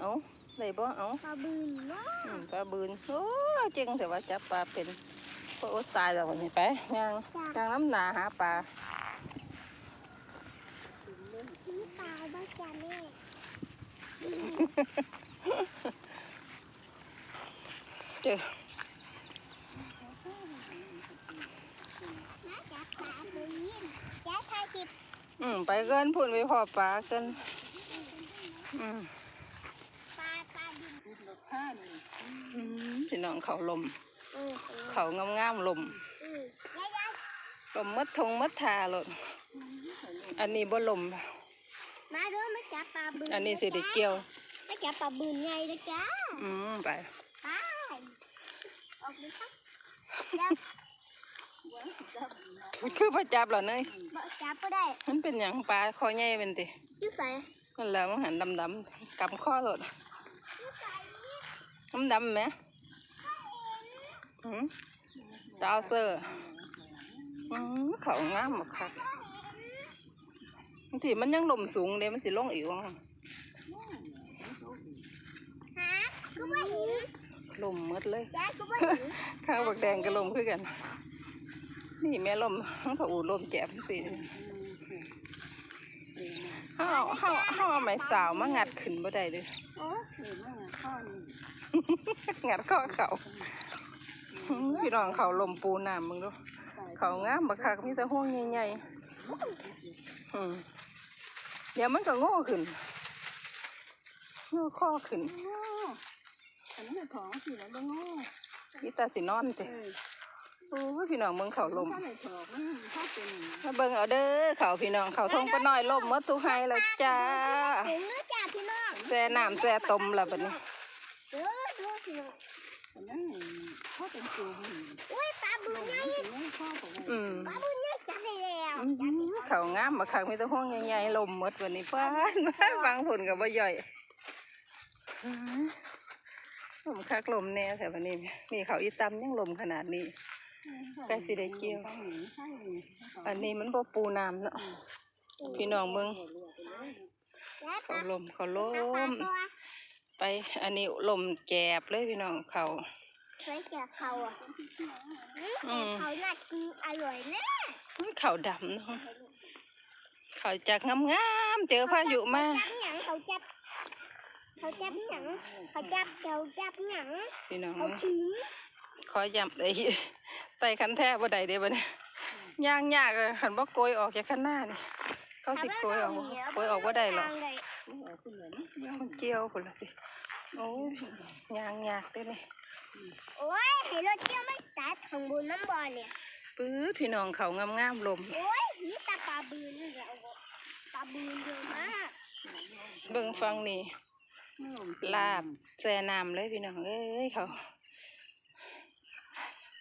เอาได้บ่เอาปลาบืนเนาะอืมปลาบืนโอ้เจ๋งแต่ว่าจับปลาเป็นโอ้ตายแล้ววันนี้ไปย่างย่างน้ำหนาหาปลานี่ปลาบ้าจานแน่เจอนะจับปลาบืนจับถ่ายคลิปอืมไปเกินพุ่นไปพอปลาเกินอืม ปลาปลาดิน อืม พี่น้องเขาลมเออเขางามๆลมเออยายลมมัดทงมัดทาเลยอันนี้บ่ลม มาเด้อมาจับปลาบืนอันนี้สิได้เกี่ยวมาจับปลาบืนไงนะจ๊ะอืมไปไปออกเลยครับจับคือพระจับเหรอเนยบ่จับก็ได้ มันเป็นอย่างปลาคอใหญ่เป็นติอยุ่ใส่นั่นแหละมันหันดำๆกำข้อเลยอยุ่ใส่ น้ำดำไหมอืมดาวเซอร์อืมเขางามมากค่ะบางทีมันยังลมสูงเลยมันสิลงอีกว่ะฮะกูไม่เห็นลมหมดเลยยายกูไม่เห็นข้าวบักแดงก็ลมคือกัน นี่แม่ลมทั้งผาอูลมแจ็บสิห้าห้าห้าเอาไม้สาวมางัดขึ้นบ่ได้เลยโอ้ งัดข้อเขาอื้อพี่น้องเขาลมปูน้ำมึงดูเขางามบักคักมีแต่ห้วงใหญ่ๆอืมเดี๋ยวมันก็โง่ขึ้นโง่ข้อขึ้นอันนี้ของสิแล้วบ่งอนี่ตาสินอนเตโอ้ยพี่น้องมึงเขาลมถ้าไหนถอกมันถ้าเป็นมาเบิ่งเอาเด้อเขาพี่น้องเขาทงปะน้อยลมหมดทุกไฮแล้วจ้าถึงเนื้อจ่าพี่น้องแซ่น้ำแซ่ต้มแล้วบัดนี้ เด้อเด้อพี่น้อง อันนั้นเขาเป็นตัวมันอุ้ยปลาบืนไงถึงไม่เข้าไปเลยอืมปลาบืนไงจับได้แล้วอื้อหือเขางามบักคักมีแต่ห้วงใหญ่ๆลมหมดวันนี้ป้านฟังผลกับว่าย่อยอื้อลมคักลมแน่แต่วันนี้นี่เขาอีตำยังลมขนาดนี้ใกล้สิได้เกี่ยวต้องหนีใช่เลยอันนี้มันบ่ปูน้ำเนาะพี่น้องเบิ่งแล้วปเขาลาลมเขาลปลาปลามตัวไปอันนี้ลมแกบเลยพี่น้องเขา เคยเจอเขาอะอืมเขาน่ากินอร่อยแน่เขาดำเนาะเขาจากงามๆเจอพายุมาจับหยังเขาจับเขาจับหยังเขาจับเขาจับหยังพี่น้องเขาถือขอย้ำไอ้ไต่คันแท้บ่ได้เด้บ่เนี่ยย่างยากเลยหันบ่โกยออกจากข้างหน้านี่เขาสิโกยออกบ่โกยออกบ่ได้หรอกมันเกี่ยวพุ่นละสิโอ้ยย่างยากเด้นี่ โอ้ยให้รถเที่ยวไม่ตัดข้างบนน้ำบ่อเนี่ยปื้อพี่น้องเขางามๆลม โอ้ยนี่ตาปลาบืนเดี๋ยวปลาบืนเยอะมากเบิ่งฟังนี่ลาบแซ่น้ำเลยพี่น้องเอ้ยเขา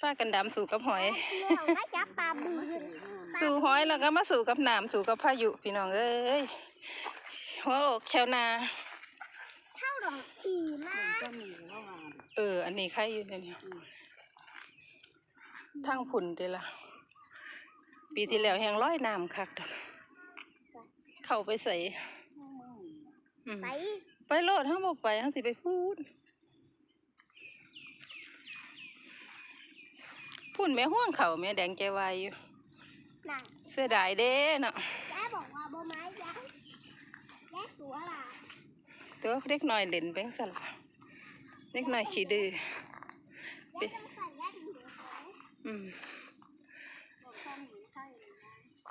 ป้ากันดำสู่กับหอยเรื่องมาจับปลาบืนสู่หอยแล้วก็มาสู่กับน้ำสู่กับพายุพี่น้องเอ้ยหัวอกชาวนาเท่าดอกขี่มากก็มีแล้วมาเออ อันนี้ใครอยู่เนี่ยเนี่ยทางผุนเดละปีที่แล้วแหงร้อยน้ำคักดอกเข้าไปใส่อืมไปไปโลดห้างบอกไปห้างสิไปพูดพุ่นแม่ห่วงเขาแม่แดงใจวายอยู่นั่งเสียดายเด้เนาะยายบอกว่าบ่ไม้ยายยายตัวล่ะตัวเด็กน้อยเล่นแบงสันล่ะ เด็กน้อยขี้ดื้อยายต้องใส่ยายถึงหัวเขาอืมบอกข้ามหนีใส่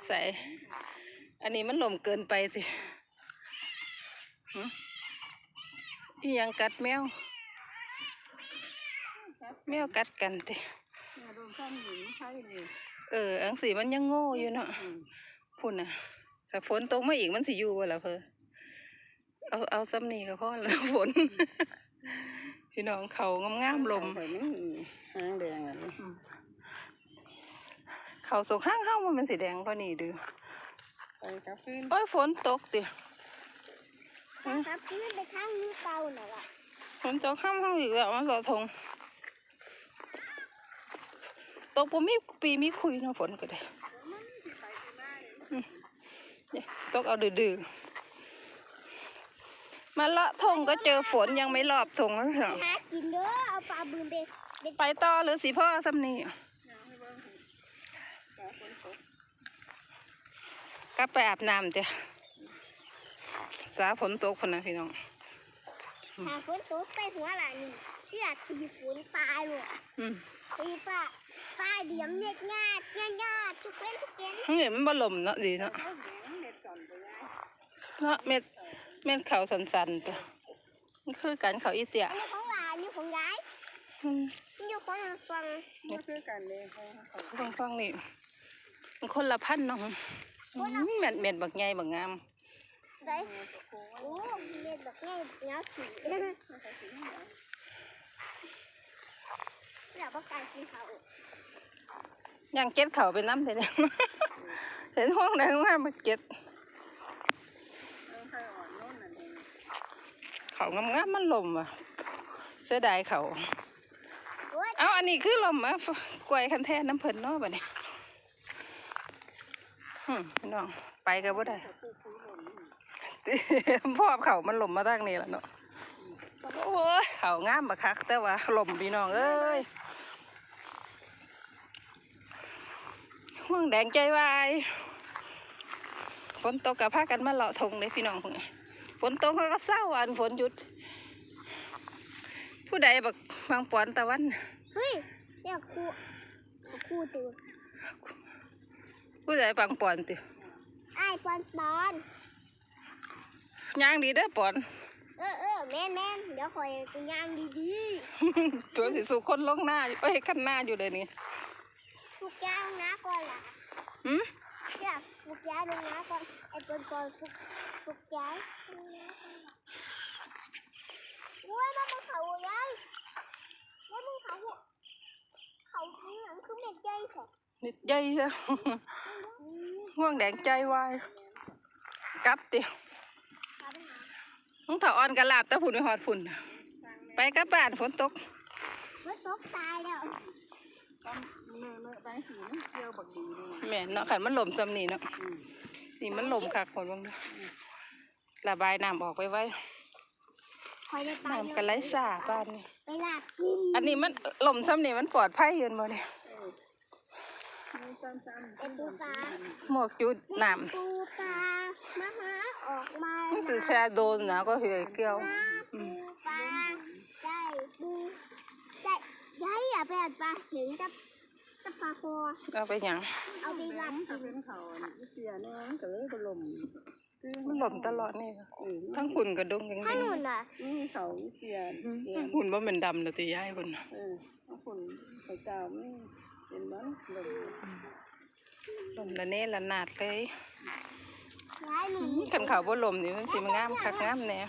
ใส่อันนี้มันลมเกินไปสิหึอีหยังกัดแมว แมวกัดกันติโดนข้ามหนีใช่เลยเออ อังสีมันยังโง่อยู่เนาะพุ่นน่ะแต่ฝนตกมาอีกมันสิอยู่วะล่ะเพอเอาเอาซ้ำนี่ก็พอแล้วฝน พี่น้องเขางามๆลมใส่ไม่มีหางแดงอะไรเขาสกห้างห้างมันเป็นสีแดงกว่านี่ดือไปกับพื้นโอ้ยฝนตกติครับพี่ไปข้างนี้เก่าหน่อยว่ะฝนตกห้างห้างอีกแล้วมันลอทงตกบ่มีปีมีคุยนะฝนก็ได้ตกเอาดื้อๆ มาเลาะทงก็เจอฝนยังไม่รอบทงเลยเหรอหากินเด้อเอาปลาบืนไปไปไปต่อหรือสิพ่อซ้ำนี่ย่างให้เบิ่งให้ตาฝนตกกลับไปอาบน้ำเจ้ะสาฝนตกพนนะพี่น้องหาฝนตกใส่หัวหลานนี่เสื้อตีฝนตายเลยอืมตีป้าป้าเดียมเน็ดงาดงาดงาดทุกเว้นทุกเว้นทั้งเห็นมันบ่ลมเนาะดีเนาะเอาแหงเด็ดก่อนไปย่างเนาะเม็ด เม็ดเขาสันๆตัวมันคือกันเขาอีเตียอันนี้ของหลานนี่ของยายอืมนี่อยู่ของฟังบ่คือกันเลยเขาเขาฟังฟังๆนี่มันคนละพันธุ์เนาะอืมเม็ดเม็ดบักใหญ่บักงามได้เอาตะโกนโอ้เม็ดแบบนี้เนื้อสีเขาสิให้เอาอยากประกันกินเขาย่างเก็ดเขาไปน้ำเถอะเห็นห้องไหนห้องห้ามมาเก็ด เอาไข่อ่อนโน่นน่ะเอง เขางามๆมันลมอะเสียดายเขาโอ้ยเอาอันนี้คือลมอะฟกล้วยคันแท้น้ำเพิ่นเนาะบัดนี้หึพี่น้องไปก็บ่ได้ถ้าปลูกปุ๋ยหล่นนี่พ่อเขามันลมมาทางนี้แล้วเนาะโอ้ยเขางามบักคัก แต่ว่าลมพี่น้องเอ้ยห่วงแดงใจวายฝนตกกับพากันมาเลาะทงเลยพี่น้องพวกนี้ ฝนตกเขาก็เศร้าอันฝนหยุด ผู้ใดบักบางปอนตะวันเฮ้ยเรียกครูครูตัวผู้ใดบางปอนติไอ้ปอนปอนย่างดีเด้อปอนเออเออแม่นแม่นเดี๋ยวคอยจะย่างดีตัวสิสู่คนลงหน้าอยู่เอ้ยขั้นหน้าอยู่เลยนี่ๆทุกอย่างนะก่อนล่ะหืมเดี๋ยว ทุกย่างลงนะก่อนไอ้ปอนปอนทุกทุกย่างลงนะก่อนล่ะโอ้ยมันเป็นเขาใหญ่แล้วมึงเขาเขาที่หลังคือเม็ดใหญ่แท้นิดใหญ่แล้วห่วงแดงใจวายกลับติน้องเถาอ่อนกระลาบแตะผุนไปหอดฝุ่นไปกลับบ้านฝนตกมันตกตายแล้ว เนื้อเนื้อใบสีมันเกี่ยวบักดีเลยแม่นเนาะขันมันหล่มซ้ำนี่เนาะอืมนี่มันหล่มคักฝนบ้างเนาะระบายน้ำออกไปไว้คอยได้ไปน้ำกันไหลสาบ้านนี่ไปลาบกินอันนี้มันหล่มซ้ำนี่มันปลอดภัยอยืนบ่เนี่ยมีซ้ำๆเป็นปูปลาหมวกจุดน้ปูปลามาหาออกมาำมันตือแช่โดนนะก็เหือเกี่ยวปูปลาได้ปูได้ได้อย่าไปอัดปลาเห็นกับ กับปลาคอเอาไปหยังเอาไปลาบถ้าเป็นเขาอันนี้เสียเนี่ยมันก็เลยบ่ลมคือมันหล่มตลอดนี่เออทั้งฝุ่นกระดงยังถ้าดีหนุนอะนี่เขาเสียเสียทั้งฝุ่นว่าเป็นดำแล้วตีย้ายฝุ่นน่ะเออเอาคนเขาเจ้าไม่เป็นมันลมหล่มละเน่ละนาดเลยย้ายหนุนขันเขาบ่หล่มนี่มันสิมันงามคักงามแน่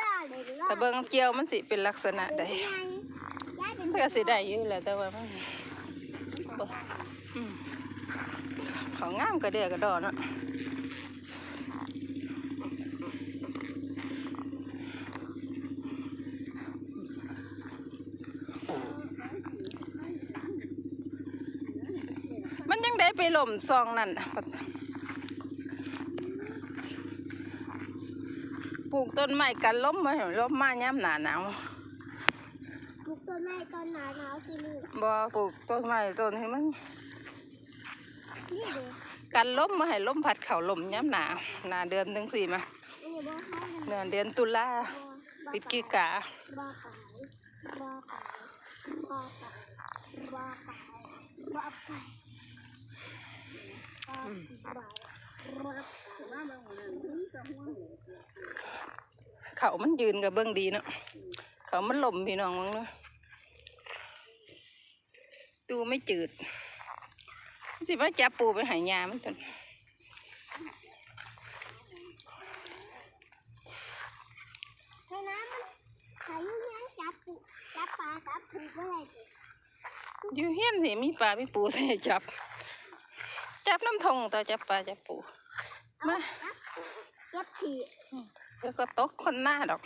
ล่าเลยล่าแต่เบิ่งเกี่ยวมันสิเป็นลักษณะใด มันก็สิได้อยู่แหละแต่ว่ามันบ่อืมเขางามกระเดียกระดอเนาะมันยังได้ไปหล่มซองนั่นปลูกต้นไม้กันล้มมาล้มมาย้ำหนาหนาว ไม้ตอนหนาหนาวสิลูกบ่ปลูกต้นไม้ต้นให้มันนี่เด้อกันล้มมาให้ล้มพัดเข่าลมย้ำหนาหนาเดือนถึงสี่มาอันนี้บ่เข้ากันเดือนเดือนตุลาบ่พฤศจิกาบ่ขายบ่ขายบ่ขายบ่ขายบ่ขายบ่สิบบาทบ่ขายมาบางวันนั้นถึงกับหัวเหวเขามันยืนกับเบื้องดีเนาะเขามันลมพี่น้องมั้งเนาะ ดูไม่จืด สิว่าจับปูไปใหายามันจนให้น้ำมันขายอยู่ยังจับปูจับปลาจับปูเมื่อไหร่ดิอยู่เฮียนสิมีปลามีปูใส่ให้จับ จับน้ำทงต่อจับปลาจับปูมาจับผีแล้วก็ตกคนหน้าดอก